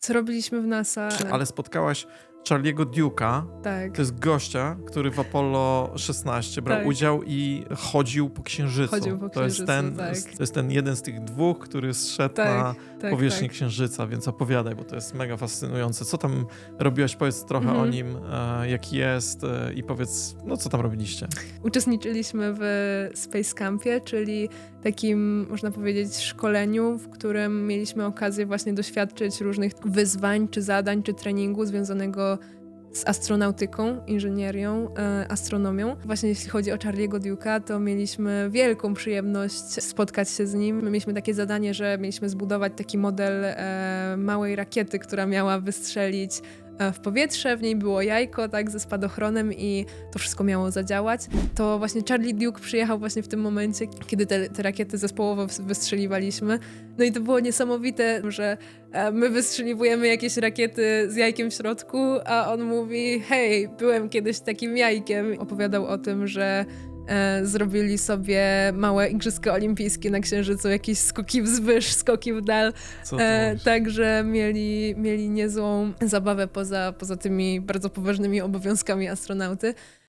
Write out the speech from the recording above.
Co robiliśmy w NASA? Ale spotkałaś Charlie'ego Duke'a, Tak. to jest gościa, który w Apollo 16 brał Tak. udział i chodził po Księżycu. Chodził po to, jest Księżycu, ten, tak. to jest ten jeden z tych dwóch, który zszedł Tak, na tak, powierzchnię tak. Księżyca, więc opowiadaj, bo to jest mega fascynujące. Co tam robiłaś? Powiedz trochę Mhm. o nim, e, jaki jest e, i powiedz, no co tam robiliście. Uczestniczyliśmy w Space Campie, czyli takim, można powiedzieć, szkoleniu, w którym mieliśmy okazję właśnie doświadczyć różnych wyzwań, czy zadań, czy treningu związanego z astronautyką, inżynierią, e, astronomią. Właśnie jeśli chodzi o Charlie'ego Duke'a, to mieliśmy wielką przyjemność spotkać się z nim. My mieliśmy takie zadanie, że mieliśmy zbudować taki model e, małej rakiety, która miała wystrzelić w powietrze. W niej było jajko, tak, ze spadochronem i to wszystko miało zadziałać. To właśnie Charlie Duke przyjechał właśnie w tym momencie, kiedy te, te rakiety zespołowo wys- wystrzeliwaliśmy. No i to było niesamowite, że e, my wystrzeliwujemy jakieś rakiety z jajkiem w środku, a on mówi, hej, byłem kiedyś takim jajkiem. Opowiadał o tym, że e, zrobili sobie małe igrzyska olimpijskie na Księżycu, jakieś skoki wzwyż, skoki w dal. E, także mieli, mieli niezłą zabawę poza, poza tymi bardzo poważnymi obowiązkami astronauty.